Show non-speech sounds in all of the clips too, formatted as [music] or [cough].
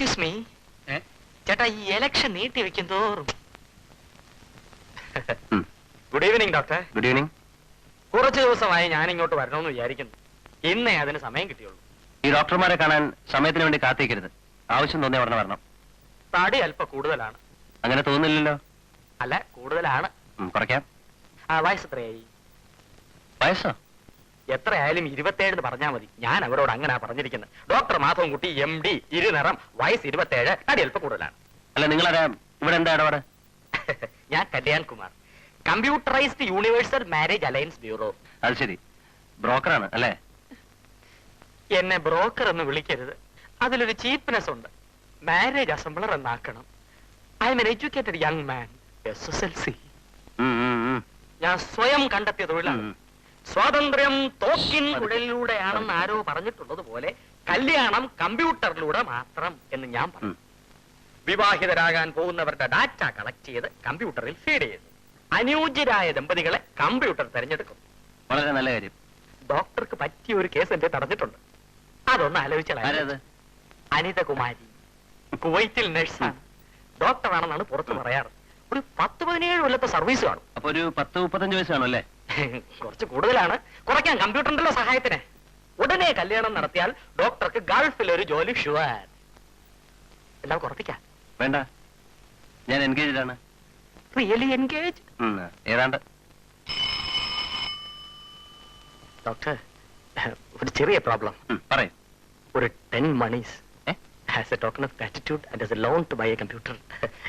Excuse me? ചേട്ടാ ഈ election നീട്ടി വെക്കും തോറും. Good evening doctor good evening കുറച്ച് ദിവസമായി ഞാൻ ഇങ്ങോട്ട് വരണമെന്ന് വിചാരിക്കുന്നു. ഇന്നേ അതിന് സമയം കിട്ടിയുള്ളൂ. ഈ ഡോക്ടർമാരെ കാണാൻ സമയത്തിന് വേണ്ടി കാത്തിരിക്കരുത്. ആവശ്യം തോന്നിയ ഉടനെ വരണം. തടി അല്പം കൂടുതലാണ്. അങ്ങനെ തോന്നില്ലല്ലോ അല്ല കൂടുതലാണ്. കുറയ്ക്കാം. ആ വയസ്സ് എത്രയായി? വയസ്സോ? എത്രയായാലും ഇരുപത്തേഴ് പറഞ്ഞാൽ മതി. ഞാൻ അവരോട് അങ്ങനെ പറഞ്ഞിരിക്കുന്നത് ഡോക്ടർ മാധവൻകുട്ടി എം ഡി ഇരുനിറം വയസ്സ് ഇരുപത്തേഴ് അടി അല്പം കൂടുതലാണ്. അല്ല നിങ്ങളാരാ? ഇവിടെ എന്താ ഇടപാട്? [laughs] ഞാൻ Kalyan Kumar computerised universal marriage alliance bureau. അത് ശരി. ബ്രോക്കറാണ് അല്ലേ? എന്നെ ബ്രോക്കർ എന്ന് വിളിക്കരുത്. അതിലൊരു ചീപ്പ്നെസ് ഉണ്ട്. Marriage assembler എന്നാക്കണം. I am an educated young man S S L C. ഞാൻ സ്വയം കണ്ടെത്തിയ തൊഴിലാണ്. സ്വാതന്ത്ര്യം തോക്കിൻ കുഴലിലൂടെയാണെന്ന് ആരോ പറഞ്ഞിട്ടുള്ളത് പോലെ കല്യാണം കമ്പ്യൂട്ടറിലൂടെ മാത്രം എന്ന് ഞാൻ പറഞ്ഞു. വിവാഹിതരാകാൻ പോകുന്നവരുടെ ഡാറ്റ കളക്ട് ചെയ്ത് കമ്പ്യൂട്ടറിൽ ഫീഡ് ചെയ്ത്. അനുയോജ്യരായ ദമ്പതികളെ കമ്പ്യൂട്ടർ തിരഞ്ഞെടുക്കും. വളരെ നല്ല കാര്യം. ഡോക്ടർക്ക് പറ്റിയ ഒരു കേസ് എന്റെ തടഞ്ഞിട്ടുണ്ട്. അതൊന്ന് ആലോചിച്ചാൽ അനിതകുമാരി. കുവൈറ്റിൽ നഴ്സാണ്. ഡോക്ടറാണെന്നാണ് പുറത്തു പറയാറ്. ഒരു പത്ത് പതിനേഴ് കൊല്ലത്തെ സർവീസ് കാണും. അപ്പൊ ഒരു പത്ത് മുപ്പത്തഞ്ച് വയസ്സാണല്ലേ അല്ലേ? കുറച്ച് കൂടുതലാണ്. കുറയ്ക്കാൻ കമ്പ്യൂട്ടറിന്റെ സഹായത്തിന്. ഉടനെ കല്യാണം നടത്തിയാൽ ഡോക്ടർക്ക് ഗൾഫിൽ ഒരു ജോലി ഷുവർ എല്ലാം കുറപ്പിക്കാം. വേണ്ട. ഞാൻ എൻഗേജ്ഡ് ആണ് റിയലി എൻഗേജ് ഏതാണ്ട്. ഡോക്ടർ ഒരു ചെറിയ പ്രോബ്ലം. പറയും. ഒരു ten monies? As a token of gratitude and as a loan to buy a computer.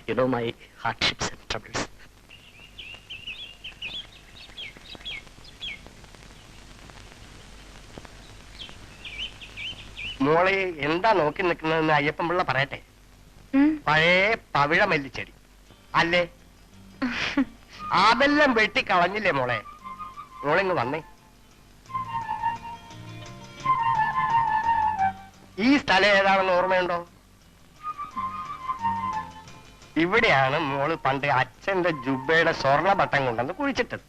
You know my hardships and troubles. മോളെ എന്താ നോക്കി നിൽക്കുന്നതെന്ന് അയ്യപ്പൻ പിള്ള പറയട്ടെ. പഴയ പവിഴ മല്ലിച്ചെടി. അല്ലേ? അതെല്ലാം വെട്ടി കളഞ്ഞില്ലേ മോളെ? മോളിങ്ങ് വന്നേ. ഈ സ്ഥലം ഏതാണെന്ന് ഓർമ്മയുണ്ടോ? ഇവിടെയാണ് മോൾ പണ്ട് അച്ഛന്റെ ജുബയുടെ സ്വർണ ബട്ടം കൊണ്ടുവന്ന് കുഴിച്ചിട്ടത്.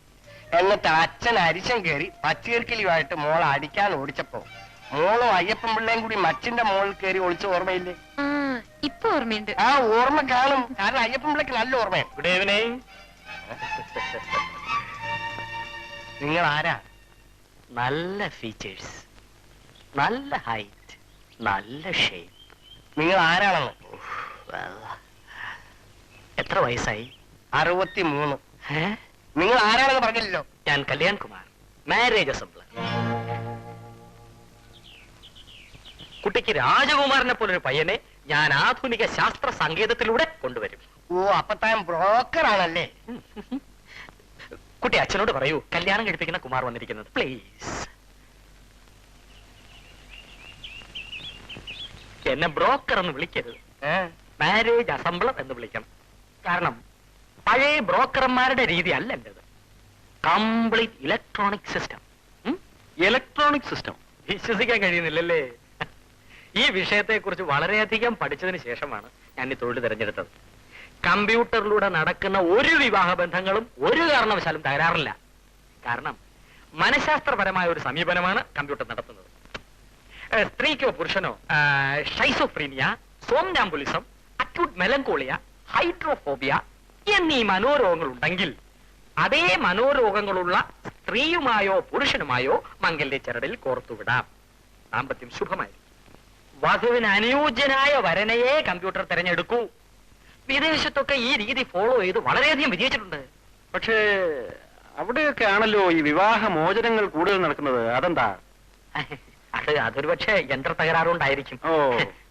എന്നിട്ട് അച്ഛൻ അരിശം കയറി പച്ചീർക്കിലിയുമായിട്ട് മോളെ അടിക്കാൻ ഓടിച്ചപ്പോ മോളും അയ്യപ്പൻ പിള്ളയും കൂടി മച്ചിന്റെ മോളിൽ കയറി ഒളിച്ച ഓർമ്മയില്ലേ? ആ ഇപ്പൊ ഓർമ്മയുണ്ട്. ആ ഓർമ്മ കാണും. കാരണം അയ്യപ്പൻ പിള്ളക്ക് നല്ല ഓർമ്മയാണ് ഗുഡ് ഈവനിങ് നിങ്ങൾ ആരാ? നല്ല ഫീച്ചേഴ്സ് നല്ല ഹൈറ്റ് നല്ല ഷേപ്പ് നിങ്ങൾ ആരാണെന്ന്? എത്ര വയസ്സായി? അറുപത്തി മൂന്ന് നിങ്ങൾ ആരാണെന്ന് പറഞ്ഞില്ലല്ലോ. ഞാൻ കല്യാൺ കുമാർ മാരേജ് അസംബ്ലർ കുട്ടിക്ക് രാജകുമാരനെ പോലൊരു പയ്യനെ ഞാൻ ആധുനിക ശാസ്ത്ര സങ്കേതത്തിലൂടെ കൊണ്ടുവരും. ഓ അപ്പൊ താൻ ബ്രോക്കർ ആണല്ലേ കുട്ടി അച്ഛനോട് പറയൂ കല്യാണം കഴിപ്പിക്കുന്ന കുമാർ വന്നിരിക്കുന്നത്. പ്ലീസ് എന്നെ ബ്രോക്കർ എന്ന് വിളിക്കരുത്? മാരേജ് അസംബ്ലർ എന്ന് വിളിക്കണം. കാരണം പഴയ ബ്രോക്കർമാരുടെ രീതി അല്ല എന്റേത് complete electronic system electronic system വിശ്വസിക്കാൻ കഴിയുന്നില്ലല്ലേ? ഈ വിഷയത്തെക്കുറിച്ച് വളരെയധികം പഠിച്ചതിന് ശേഷമാണ് ഞാൻ ഈ തൊഴിൽ തിരഞ്ഞെടുത്തത്. കമ്പ്യൂട്ടറിലൂടെ നടക്കുന്ന ഒരു വിവാഹ ബന്ധങ്ങളും ഒരു കാരണവശാലും തകരാറില്ല. കാരണം മനഃശാസ്ത്രപരമായ ഒരു സമീപനമാണ് കമ്പ്യൂട്ടർ നടത്തുന്നത്. സ്ത്രീക്കോ പുരുഷനോ schizophrenia somnambulism acute melancholia hydrophobia എന്നീ മനോരോഗങ്ങൾ ഉണ്ടെങ്കിൽ അതേ മനോരോഗങ്ങളുള്ള സ്ത്രീയുമായോ പുരുഷനുമായോ മംഗല്യ ചരടിൽ കോർത്തുവിടാം. ദാമ്പത്യം ശുഭമായി വധുവിന് അനുയോജ്യനായ വരനയെ കമ്പ്യൂട്ടർ തിരഞ്ഞെടുക്കൂ. വിദേശത്തൊക്കെ ഈ രീതി ഫോളോ ചെയ്ത് വളരെയധികം വിജയിച്ചിട്ടുണ്ട്. പക്ഷേ അവിടെയൊക്കെ ആണല്ലോ ഈ വിവാഹ മോചനങ്ങൾ കൂടുതൽ നടക്കുന്നത്. അതെന്താ? [laughs] അത് അതൊരു പക്ഷേ യന്ത്ര തകരാറുണ്ടായിരിക്കും. [laughs]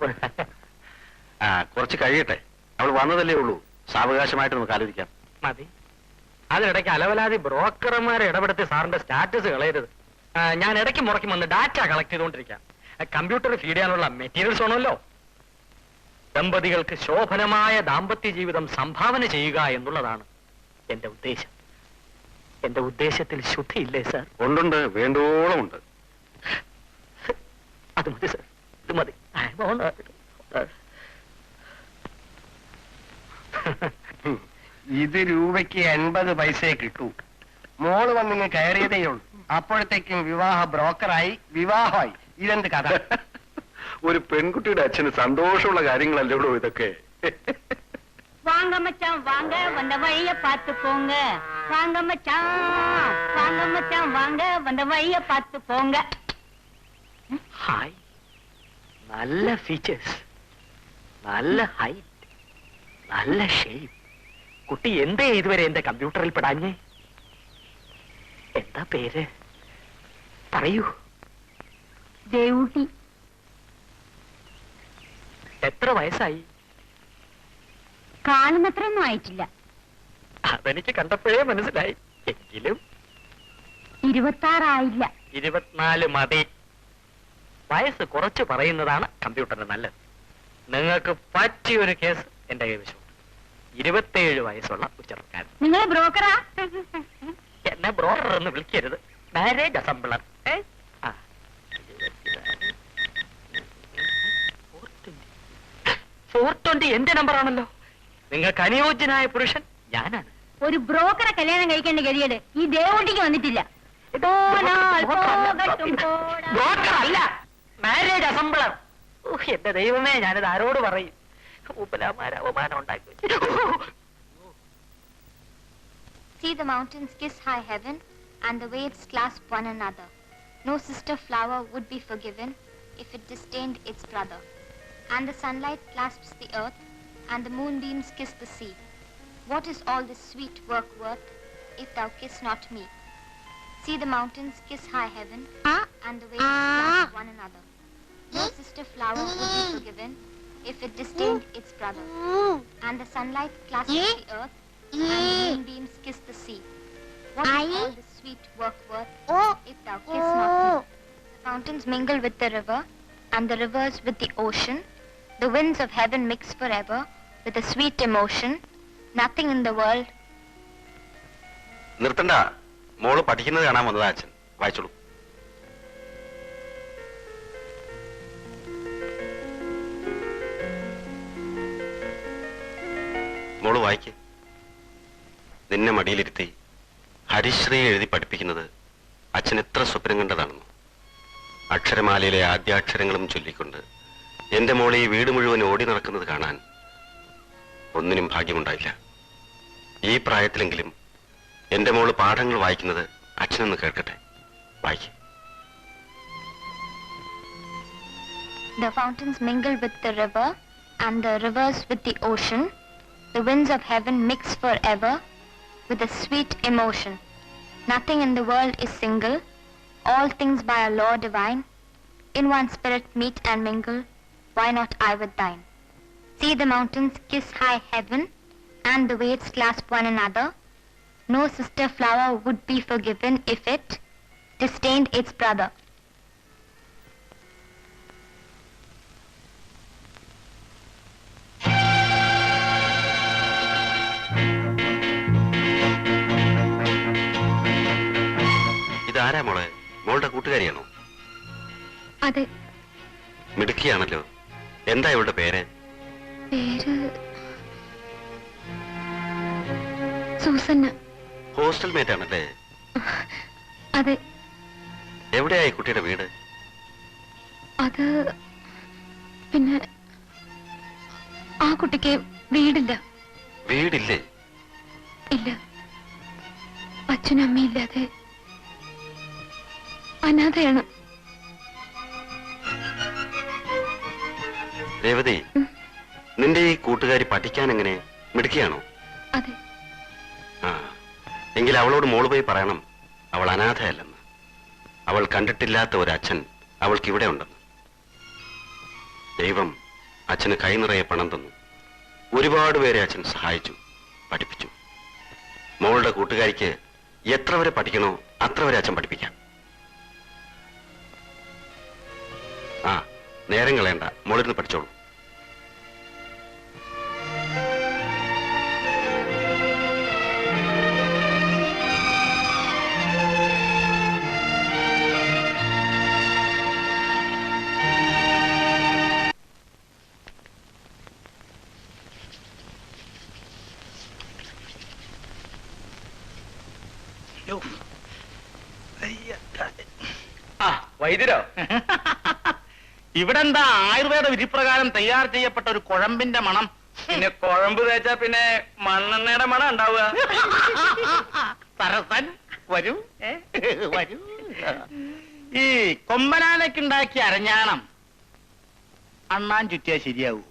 [laughs] കുറച്ച് കഴിയട്ടെ. അവൾ വന്നതല്ലേ ഉള്ളൂ. സാവകാശമായിട്ട് നമുക്ക് ആലോചിക്കാം മതി. അതിനിടയ്ക്ക് അലവലാതി ബ്രോക്കർമാരെ ഇടപെടുത്തി സാറിന്റെ സ്റ്റാറ്റസ് കളയരുത്. ഞാൻ ഇടയ്ക്ക് മുറയ്ക്ക് വന്ന് ഡാറ്റ കളക്ട് ചെയ്തുകൊണ്ടിരിക്കാം. കമ്പ്യൂട്ടർ ഫീഡ് ചെയ്യാനുള്ള മെറ്റീരിയൽസ് ആണല്ലോ ദമ്പതികൾക്ക് ശോഭനമായ ദാമ്പത്യ ജീവിതം സംഭാവന ചെയ്യുക എന്നുള്ളതാണ് എന്റെ ഉദ്ദേശം. എന്റെ ഉദ്ദേശത്തിൽ ശുദ്ധിയില്ലേ സാർ? ഉണ്ടുണ്ട് വേണ്ടോളം ഉണ്ട്. അത് മതി സർ. ഇത് മതി. ഇത് രൂപയ്ക്ക് എൺപത് പൈസയെ കിട്ടൂ. മോൾ വന്നിങ്ങ് കയറിയതേ ഉള്ളൂ. അപ്പോഴത്തേക്കും വിവാഹ ബ്രോക്കറായി വിവാഹമായി ഇതെന്ത് കഥ ഒരു പെൺകുട്ടിയുടെ അച്ഛന് സന്തോഷമുള്ള കാര്യങ്ങളല്ലോ ഇതൊക്കെ வாங்க மச்சான் வாங்க வந்த வழிய பார்த்து போங்க வாங்க மச்சான் வாங்க மச்சான் வாங்க வந்த வழிய பார்த்து போங்க ഹായ് നല്ല ഫീച്ചേഴ്സ് നല്ല ഹൈറ്റ് നല്ല ഷേപ്പ് കുട്ടി എന്തേ ഇതുവരെ എന്റെ കമ്പ്യൂട്ടറിൽ പെടാഞ്ഞേ എന്താ പേര്? പറയൂ. ദേവൂട്ടി. എത്ര വയസ്സായി? കാണുന്നത്രയൊന്നും ആയിട്ടില്ല. അതെനിക്ക് കണ്ടപ്പോഴേ മനസ്സിലായി. എങ്കിലും ഇരുപത്താറായില്ല. ഇരുപത്തിനാല് മതി. വയസ്സ് കുറച്ച് പറയുന്നതാണ് കമ്പ്യൂട്ടറിന് നല്ലത്. നിങ്ങൾക്ക് പറ്റിയ ഒരു കേസ് എന്റെ കൈവശമുണ്ട് ഇരുപത്തേഴ് വയസ്സുള്ള ഒരു ചെറുക്കാരൻ നിങ്ങൾ ബ്രോക്കറാ? എന്നെ ബ്രോഡർ എന്ന് വിളിക്കരുത്. മാരേജ് അസംബ്ലർ ഫോർ ട്വന്റി എന്റെ നമ്പർ ആണല്ലോ നിങ്ങൾക്ക് അനുയോജ്യനായ പുരുഷൻ ഞാനാണ്. ഒരു ബ്രോക്കറെ കല്യാണം കഴിക്കേണ്ട ഗതികേട് ഈ ദേവൂട്ടിക്ക് വന്നിട്ടില്ല. ബ്രോക്കർ അല്ല. മാരേജ് അസംബ്ലർ എന്റെ ദൈവമേ ഞാനിത് ആരോട് പറയും? ഉപലാമാര അവമാനം ഉണ്ടാക്കി. See the mountains kiss high heaven, and the waves clasp one another. No sister flower would be forgiven if it disdained its brother. And the sunlight clasps the earth, and the moonbeams kiss the sea. What is all this sweet work worth if thou kiss not me? See the mountains kiss high heaven, and the waves clasp one another. No sister flower would be forgiven if it disdained its brother. And the sunlight clasps the earth, and the moonbeams kiss the sea. What is all this sweet work worth if thou kiss not me? The fountains mingle with the river, and the rivers with the ocean. The winds of heaven mix forever with a sweet emotion. Nothing in the world നിർത്തണ്ട മോൾ പഠിക്കുന്നത് കാണാൻ വന്നതാ അച്ഛൻ വായിച്ചോളൂ മോൾ വായിക്ക് നിന്നെ മടിയിലിരുത്തി ഹരിശ്രീ എഴുതി പഠിപ്പിക്കുന്നത് അച്ഛൻ എത്ര സ്വപ്നം കണ്ടതാണെന്ന്. അക്ഷരമാലയിലെ ആദ്യാക്ഷരങ്ങളും ചൊല്ലിക്കൊണ്ട് എന്റെ മോളെ ഈ വീട് മുഴുവൻ ഓടി നടക്കുന്നത് കാണാൻ ഒന്നിനും ഭാഗ്യമുണ്ടായില്ല. ഈ പ്രായത്തിലെങ്കിലും എന്റെ മോൾ പാഠങ്ങൾ വായിക്കുന്നത് അച്ഛനൊന്ന് കേൾക്കട്ടെ. വായിക്കും. The fountains mingle with the river, and the rivers with the ocean. The winds of heaven mix forever. With a sweet emotion. Nothing in the world is single, all things by a law divine. In one spirit meet and mingle, why not I with thine? See the mountains kiss high heaven, and the waves clasp one another. No sister flower would be forgiven if it disdained its brother. ഇതാരാ മോളെ? മോളുടെ കൂട്ടുകാരിയാണോ? അതെ. മിടുക്കിയാണല്ലോ. എന്താ ഇവളുടെ പേര്? പേര് Susanna. Hostel mate ആണല്ലേ അതെ. എവിടെയായി കുട്ടിയുടെ വീട്? അത് പിന്നെ ആ കുട്ടിക്ക് വീടില്ല. വീടില്ലേ? ഇല്ല. അച്ഛനും അമ്മയില്ലാതെ അനാഥയാണ്. രേവതി നിന്റെ ഈ കൂട്ടുകാരി പഠിക്കാൻ എങ്ങനെ മിടുക്കിയാണോ? അതെ. ആ എങ്കിൽ അവളോട് മോൾ പോയി പറയണം. അവൾ അനാഥയല്ലെന്ന്. അവൾ കണ്ടിട്ടില്ലാത്ത ഒരു അച്ഛൻ അവൾക്ക് ഇവിടെ ഉണ്ടെന്ന്. ദൈവം അച്ഛന് കൈ നിറയെ പണം തന്നു. ഒരുപാട് പേരെ അച്ഛൻ സഹായിച്ചു പഠിപ്പിച്ചു. മോളുടെ കൂട്ടുകാരിക്ക് എത്ര വരെ പഠിക്കണോ അത്ര വരെ അച്ഛൻ പഠിപ്പിക്കാം. നേരം കളയണ്ട. മോളിരുന്ന് പഠിച്ചോളൂ. ആ വൈദ്യരോ? [laughs] ഇവിടെ എന്താ ആയുർവേദ വിധിപ്രകാരം തയ്യാർ ചെയ്യപ്പെട്ട ഒരു കുഴമ്പിന്റെ മണം? പിന്നെ കുഴമ്പ് തേച്ചാ പിന്നെ മണ്ണെണ്ണയുടെ മണം ഉണ്ടാവുക. സരസൻ വരൂ. വരൂ. ഈ കൊമ്പനാനയ്ക്കുണ്ടാക്കിയ അരഞ്ഞാണം അണ്ണാൻ ചുറ്റിയാ ശരിയാവൂ.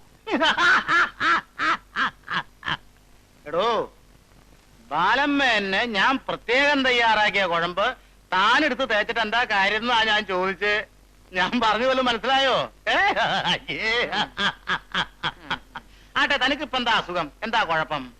എടോ ബാലമ്മ എന്നെ ഞാൻ പ്രത്യേകം തയ്യാറാക്കിയ കുഴമ്പ് താനെടുത്ത് തേച്ചിട്ട് എന്താ കാര്യം എന്നാ ഞാൻ ചോദിച്ച്? ഞാൻ പറഞ്ഞു പോലും മനസ്സിലായോ? ആട്ടെ തനിക്കിപ്പോ എന്താ അസുഖം? എന്താ കുഴപ്പം?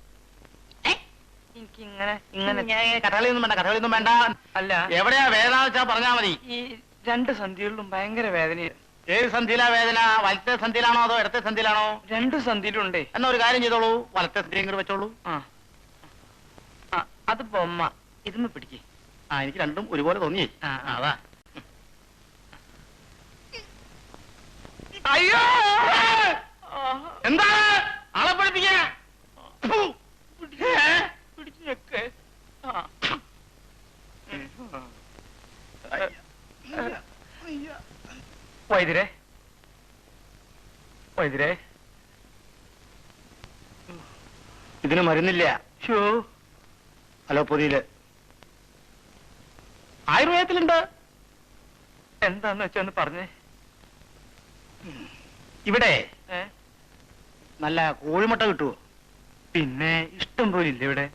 ഇങ്ങനെ. ഇങ്ങനെ കഥകളിയൊന്നും വേണ്ട കഥകളിയൊന്നും വേണ്ട. അല്ല. എവിടെയാ വേദന വെച്ചാ പറഞ്ഞാ മതി? ഈ രണ്ട് സന്ധികളിലും ഭയങ്കര വേദന ഏത് സന്ധിയിലാ വേദന? വലത്തെ സന്ധിയിലാണോ അതോ ഇടത്തെ സന്ധിയിലാണോ? രണ്ട് സന്ധിയിലും ഉണ്ട് എന്നാ ഒരു കാര്യം ചെയ്തോളൂ. വലത്തെ സന്ധി കൂടി വെച്ചോളൂ. ആ. അത് ബൊമ്മ ഇരുന്ന് പിടിക്കേ. ആ എനിക്ക് രണ്ടും ഒരുപോലെ തോന്നിയേ. അതാ അയ്യോ! എന്താ ആളെ പഠിപ്പിക്ക പിടിച്ചു ഞെക്ക് ആ. വൈദ്യരെ. വൈദ്യരെ. ഇതിന് മരുന്നില്ല. ഷോ അലോപ്പതിയിൽ ആയുർവേദത്തിലുണ്ട്. എന്താന്ന് വെച്ചൊന്ന് പറഞ്ഞേ. ഇവിടെ. നല്ല കോഴിമുട്ട കിട്ടുവോ? പിന്നെ ഇഷ്ടം പോലെ ഇല്ല ഇവിടെ?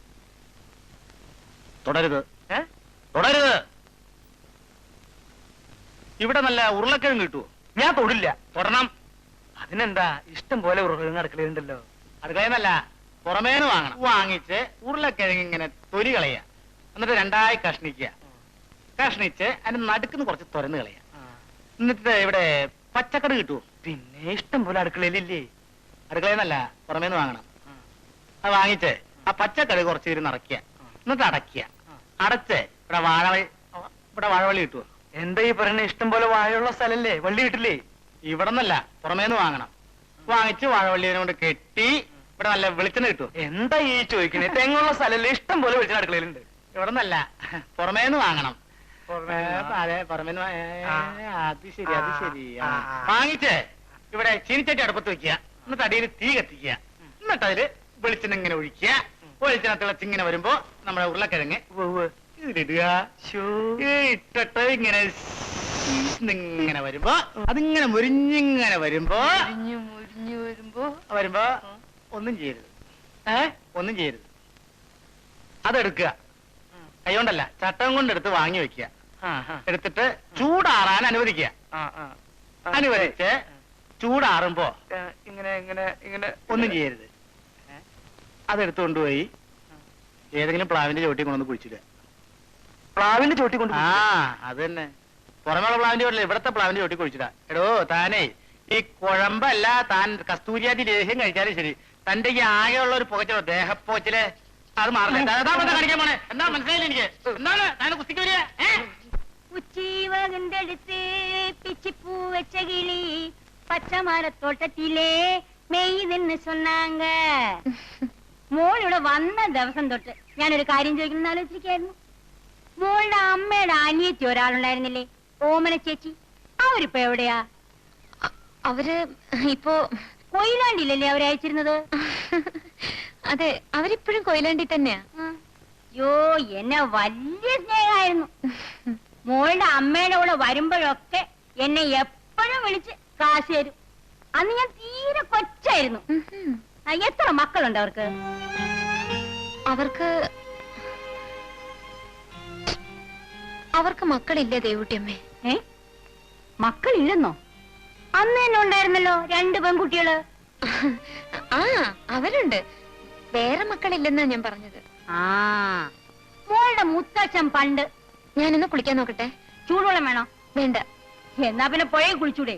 തുടരുത്. തുടരുത്. ഇവിടെ നല്ല ഉരുളക്കിഴങ്ങ് കിട്ടുവോ? ഞാൻ തൊടില്ല. തൊടണം. അതിനെന്താ ഇഷ്ടം പോലെ ഉരുളക്കിഴങ്ങ് അടുക്കളയുണ്ടല്ലോ അടുക്കളയെന്നല്ല പുറമേന്ന് വാങ്ങണം. വാങ്ങിച്ച് ഉരുളക്കിഴങ്ങ് ഇങ്ങനെ തൊലി കളയുക. എന്നിട്ട് രണ്ടായി കഷ്ണിക്കുക. കഷ്ണിച്ച് അതിന് നടുക്കുന്ന് കുറച്ച് തുറന്ന് കളയുക. എന്നിട്ട് ഇവിടെ പച്ചക്കറി കിട്ടുമോ പിന്നെ ഇഷ്ടം പോലെ അടുക്കളയിലില്ലേ? അടുക്കളയെന്നല്ല പുറമേന്ന് വാങ്ങണം. അത് വാങ്ങിച്ച് ആ പച്ചക്കറി കുറച്ച് ഇരുന്ന് നിറയ്ക്കുക. എന്നിട്ട് അടയ്ക്കുക. അടച്ച് ഇവിടെ വാഴവഴി ഇവിടെ വാഴവള്ളി കിട്ടുമോ എന്താ ഈ പറയുന്ന ഇഷ്ടം പോലെ വാഴയുള്ള സ്ഥലല്ലേ? വള്ളി കിട്ടില്ലേ ഇവിടെ നിന്നല്ല പുറമേന്ന് വാങ്ങണം. വാങ്ങിച്ച് വാഴവള്ളിനെ കൊണ്ട് കെട്ടി ഇവിടെ നല്ല വെളിച്ചെണ്ണ കിട്ടുമോ എന്താ ഈ ചോദിക്കണേ? തെങ്ങുള്ള സ്ഥലല്ലേ ഇഷ്ടം പോലെ വെളിച്ചെണ്ണ അടുക്കളയിലുണ്ട്. ഇവിടെ നിന്നല്ല പുറമേന്ന് വാങ്ങണം. അതെ. അത് ശരി അത് ശരി. വാങ്ങിച്ച്. ഇവിടെ ചീനിച്ചട്ടി അടുപ്പത്ത് വെക്കുക. എന്നിട്ട് അടിയിൽ തീ കത്തിക്കുക. എന്നിട്ട് അതിൽ വെളിച്ചെണ്ണ ഇങ്ങനെ ഒഴിക്കുക. വെളിച്ചെണ്ണ തിളച്ചിങ്ങനെ വരുമ്പോ നമ്മുടെ ഉരുളക്കിഴങ്ങ് ഇതിലിടുക ഇട്ടിട്ട് ഇങ്ങനെ ഇങ്ങനെ വരുമ്പോ അതിങ്ങനെ മുരിഞ്ഞിങ്ങനെ വരുമ്പോ വരുമ്പോ. വരുമ്പോ ഒന്നും ചെയ്യരുത്. ഏ? ഒന്നും ചെയ്യരുത്. അതെടുക്കുക. കൈകൊണ്ടല്ല ചട്ടം കൊണ്ടെടുത്ത് വാങ്ങി വെക്കുക. എടുത്തിട്ട് ചൂടാറാൻ അനുവദിക്കുക. അനുവദിച്ച് ചൂടാറുമ്പോ ഇങ്ങനെ ഇങ്ങനെ ഇങ്ങനെ ഒന്നും ചെയ്യരുത്. അതെടുത്തുകൊണ്ടുപോയി അതെടുത്ത് കൊണ്ടുപോയി ഏതെങ്കിലും പ്ലാവിന്റെ ചോട്ടി കൊണ്ടൊന്ന് കുഴിച്ചിടുക. പ്ലാവിന്റെ ചോട്ടി കൊണ്ട് ആ അത് തന്നെ പുറമേയുള്ള പ്ലാവിന്റെ ചോട്ടില്ല ഇവിടത്തെ പ്ലാവിന്റെ ചോട്ടി കുഴിച്ചിടാ. എടോ താനേ ഈ കുഴമ്പല്ല താൻ കസ്തൂരിയാതി ലേഹ്യം കഴിച്ചാലും ശരി. തന്റെ ഈ ആകെയുള്ള ഒരു പുകച്ചോ ദേഹപ്പോച്ചിൽ അത് മാറില്ല കാണിക്കാൻ പോണേ. എന്താ മനസ്സിലായില്ല എനിക്ക്? എന്താണ്? താൻ കുസ്തിക്ക് വരിക ഉച്ചീവകന്തെടുത്ത് പിച്ചിപ്പൂ വെച്ച കിളി പച്ചമരത്തോട്ടത്തിലെ മെയ്തെന്ന് സൊന്നാങ്ക ഇവിടെ വന്ന ദിവസം തൊട്ട് ഞാനൊരു കാര്യം ചോദിക്കണമെന്ന് ആലോചിക്കായിരുന്നു മോളുടെ അമ്മയുടെ അനിയത്തി ഒരാളുണ്ടായിരുന്നില്ലേ? ഓമന ചേച്ചി. അവരിപ്പോ എവിടെയാ? അവർ ഇപ്പോ കൊയിലാണ്ടിയിലല്ലേ അവരെ അയച്ചിരുന്നത്? അതെ അവരിപ്പോഴും കൊയിലാണ്ടി തന്നെയാ. യോ എന്നെ വലിയ സ്നേഹമായിരുന്നു. മോളുടെ അമ്മയുടെ കൂടെ വരുമ്പോഴൊക്കെ എന്നെ എപ്പോഴും വിളിച്ച് കാശ് തരും. അന്ന് ഞാൻ തീരെ കൊച്ചായിരുന്നു. ആ, എത്ര മക്കളുണ്ട് അവർക്ക്? അവർക്ക് അവർക്ക് മക്കളില്ല ദേവുട്ടിയമ്മേ? ഏ? മക്കളില്ലെന്നോ? അന്ന് തന്നെ ഉണ്ടായിരുന്നല്ലോ രണ്ട് പെൺകുട്ടികൾ. ആ അവരുണ്ട്. വേറെ മക്കളില്ലെന്നാ ഞാൻ പറഞ്ഞത്. ആ മോളുടെ മുത്തച്ഛൻ പണ്ട് ഞാനൊന്ന് കുളിക്കാൻ നോക്കട്ടെ? ചൂടുവെള്ളം വേണോ? വേണ്ട. എന്നാ പിന്നെ പുഴയിൽ കുളിച്ചൂടെ.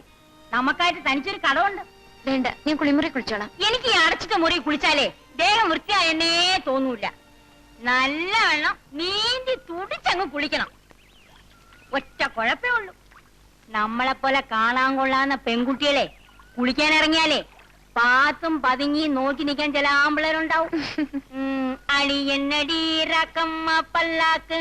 നമുക്കായിട്ട് തനിച്ചൊരു കടമുണ്ട് വേണ്ട ഞാൻ കുളിമുറി കുളിച്ചോളാം. എനിക്ക് ഈ അടച്ചിട്ട മുറി കുളിച്ചാലേ ദേഹം വൃത്തിയായെന്നേ തോന്നൂല. നല്ല വെള്ളം നീന്തി തുടിച്ചങ്ങ് കുളിക്കണം. ഒറ്റ കുഴപ്പേ ഉള്ളൂ. നമ്മളെ പോലെ കാണാൻ കൊള്ളാവുന്ന പെൺകുട്ടികളെ കുളിക്കാൻ ഇറങ്ങിയാലേ പാത്തും പതുങ്ങി നോക്കി നിൽക്കാൻ ചില ആമ്പിളരുണ്ടാവും [laughs] അളിയണ്ണടി റക്കമ്മ പല്ലാക്ക്